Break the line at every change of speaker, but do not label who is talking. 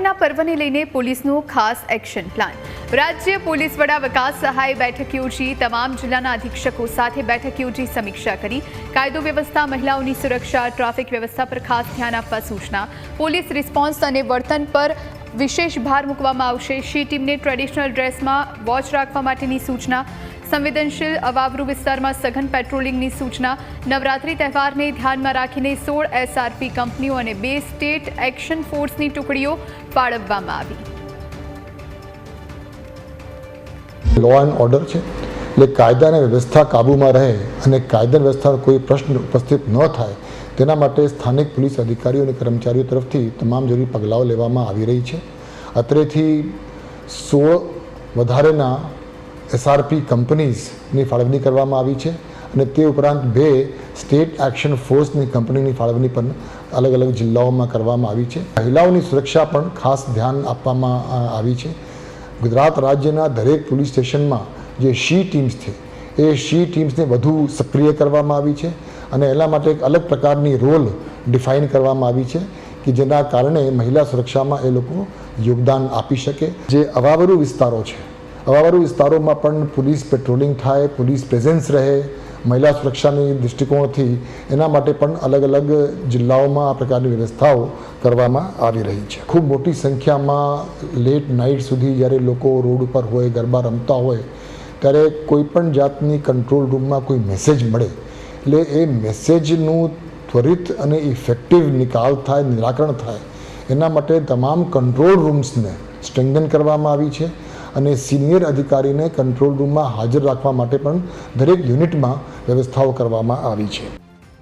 નવરાત્રિના પર્વને લઈને પોલીસનો ખાસ એક્શન પ્લાન. રાજ્ય પોલીસ વડા વિકાસ સહાય બેઠક યોજી, તમામ જિલ્લાના અધિક્ષકો સાથે બેઠક યોજી સમીક્ષા કરી. કાયદો વ્યવસ્થા, મહિલાઓની સુરક્ષા, ટ્રાફિક વ્યવસ્થા પર ખાસ ધ્યાન આપવા સૂચના. પોલીસ રિસ્પોન્સ અને વર્તન પર વિશેષ ભાર મૂકવામાં આવશે. શી ટીમને ટ્રેડિશનલ ડ્રેસમાં વોચ રાખવા માટેની સૂચના. સંવેદનશીલ અવાવરૂ વિસ્તારમાં સઘન પેટ્રોલિંગની સૂચના. નવરાત્રી તહેવારને ધ્યાનમાં રાખીને સોળ એસઆરપી કંપનીઓ અને બે સ્ટેટ એક્શન ફોર્સની ટુકડીઓ ફાળવવામાં આવી.
લો એન્ડ ઓર્ડર છે. એટલે કાયદા વ્યવસ્થા કાબૂમાં રહે અને કાયદા વ્યવસ્થા કોઈ પ્રશ્ન ઉપસ્થિત ન થાય, તેના માટે સ્થાનિક પોલીસ અધિકારીઓ અને કર્મચારીઓ તરફથી તમામ જરૂરી પગલાઓ લેવામાં આવી રહી છે. અત્રેથી સોળ વધારેના એસઆરપી કંપનીઝની ફાળવણી કરવામાં આવી છે અને તે ઉપરાંત બે સ્ટેટ એક્શન ફોર્સની કંપનીની ફાળવણી પણ અલગ અલગ જિલ્લાઓમાં કરવામાં આવી છે. મહિલાઓની સુરક્ષા પણ ખાસ ધ્યાન આપવામાં આવી છે. ગુજરાત રાજ્યના દરેક પોલીસ સ્ટેશનમાં જે શી ટીમ્સ છે, એ શી ટીમ્સને વધુ સક્રિય કરવામાં આવી છે અને એના માટે એક અલગ પ્રકારની રોલ ડિફાઇન કરવામાં આવી છે કે જેના કારણે મહિલા સુરક્ષામાં એ લોકો યોગદાન આપી શકે. જે અવાવરુ વિસ્તારો છે અવાવરૂ વિસ્તારોમાં પણ પોલીસ પેટ્રોલિંગ થાય, પોલીસ પ્રેઝન્સ રહે, મહિલા સુરક્ષાની દૃષ્ટિકોણથી એના માટે પણ અલગ અલગ જિલ્લાઓમાં આ પ્રકારની વ્યવસ્થાઓ કરવામાં આવી રહી છે. ખૂબ મોટી સંખ્યામાં લેટ નાઇટ સુધી જ્યારે લોકો રોડ ઉપર હોય, ગરબા રમતા હોય, ત્યારે કોઈ પણ જાતની કંટ્રોલ રૂમમાં કોઈ મેસેજ મળે. એટલે એ મેસેજનું ત્વરિત અને ઇફેક્ટિવ નિકાલ થાય, નિરાકરણ થાય, એના માટે તમામ કંટ્રોલ રૂમ્સને સ્ટ્રેન્ગન કરવામાં આવી છે. અને સિનિયર અધિકારીને કંટ્રોલ રૂમમાં હાજર રાખવા માટે પણ દરેક યુનિટમાં વ્યવસ્થાઓ કરવામાં આવી છે.